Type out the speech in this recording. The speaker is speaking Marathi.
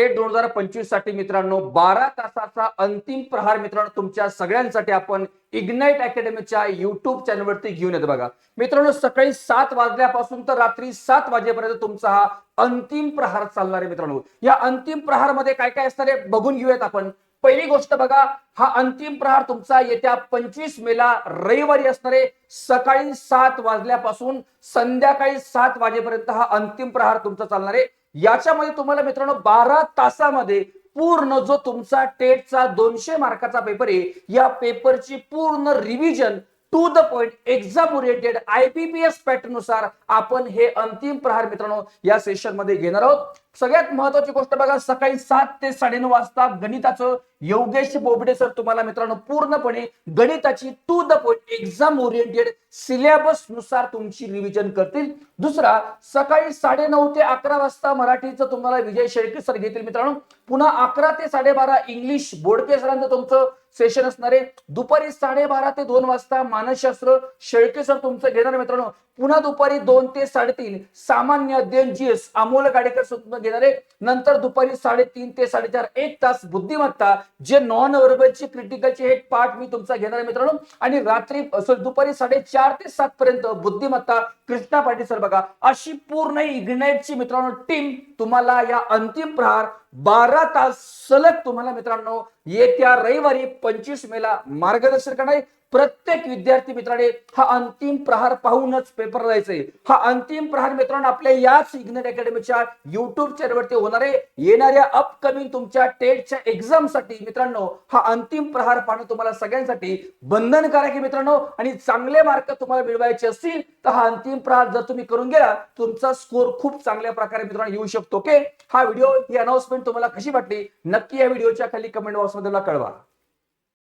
टेट दोन हजार पंचवीससाठी मित्रांनो बारा तासाचा अंतिम प्रहार मित्रांनो तुमच्या सगळ्यांसाठी आपण इग्नाइट अकॅडमीच्या युट्यूब चॅनलवरती घेऊन येतो बघा. मित्रांनो सकाळी सात वाजल्यापासून तर रात्री सात वाजेपर्यंत तुमचा हा अंतिम प्रहार चालणार आहे मित्रांनो. या अंतिम प्रहारमध्ये काय काय असणार आहे बघून घेऊयात आपण. पहिली गोष्ट बघा हा अंतिम प्रहार तुमचा येत्या पंचवीस मेला रविवारी असणार आहे. सकाळी सात वाजल्यापासून संध्याकाळी सात वाजेपर्यंत हा अंतिम प्रहार तुमचा चालणार आहे. याच्यामध्ये तुम्हाला मित्रांनो बारा तासामध्ये पूर्ण जो तुमचा टेटचा दोनशे मार्काचा पेपर आहे या पेपरची पूर्ण revision to the point exam oriented IBPS पॅटर्ननुसार आपण हे अंतिम प्रहार मित्रांनो या सेशनमध्ये घेणार आहोत. सगळ्यात महत्वाची गोष्ट बघा सकाळी सात ते साडेनऊ वाजता गणिताचं योगेश बोबडे सर तुम्हाला मित्रांनो पूर्णपणे गणिताची to the point exam oriented सिलेबसनुसार तुमची रिव्हिजन करतील. दुसरा सकाळी साडेनऊ ते अकरा वाजता मराठीचं तुम्हाला विजय शेळके सर घेतील मित्रांनो. पुन्हा अकरा ते साडेबारा इंग्लिश बोडके सरांचं तुमचं सेशन असणार आहे. दुपारी साडेबारा ते दोन वाजता मानसशास्त्र शेळके सर तुमचं घेणार मित्रांनो. पुन्हा दुपारी दोन ते साडेतीन सामान्य अध्ययन जीएस अमोल गाडेकर सुद्धा घेणार. आहे नंतर दुपारी साडेतीन ते साडेचार एक तास बुद्धिमत्ता जे नॉन वर्बलची क्रिटिकलची हे पार्ट मी तुमचा घेणार आहे मित्रांनो. आणि रात्री sorry, दुपारी साडेचार ते सात पर्यंत बुद्धिमत्ता कृष्णा पाटील सर बघा अशी पूर्ण इग्नाइटची मित्रांनो टीम तुम्हाला या अंतिम प्रहार बारा तास सलग तुम्हाला मित्रांनो येत्या रविवारी पंचवीस मेला मार्गदर्शन करणार प्रत्येक विद्यार्थी मित्राने हा अंतिम प्रहार पाहूनच पेपर द्यायचंय हा अंतिम प्रहार मित्रांनो आपल्या याच इग्नेट अकॅडमीच्या युट्यूब चॅनलवरती होणार आहे. येणाऱ्या अपकमिंग तुमच्या टेटच्या एक्झामसाठी मित्रांनो हा अंतिम प्रहार पाहणं तुम्हाला सगळ्यांसाठी बंधनकारक आहे मित्रांनो. आणि चांगले मार्क तुम्हाला मिळवायचे असतील तर हा अंतिम प्रहार जर तुम्ही करून गेला तुमचा स्कोर खूप चांगल्या प्रकारे मित्रांनो येऊ शकतो. ओके हा व्हिडिओ ही अनाउन्समेंट तुम्हाला कशी वाटली? नक्की या व्हिडिओच्या खाली कमेंट बॉक्समध्ये मला कळवा.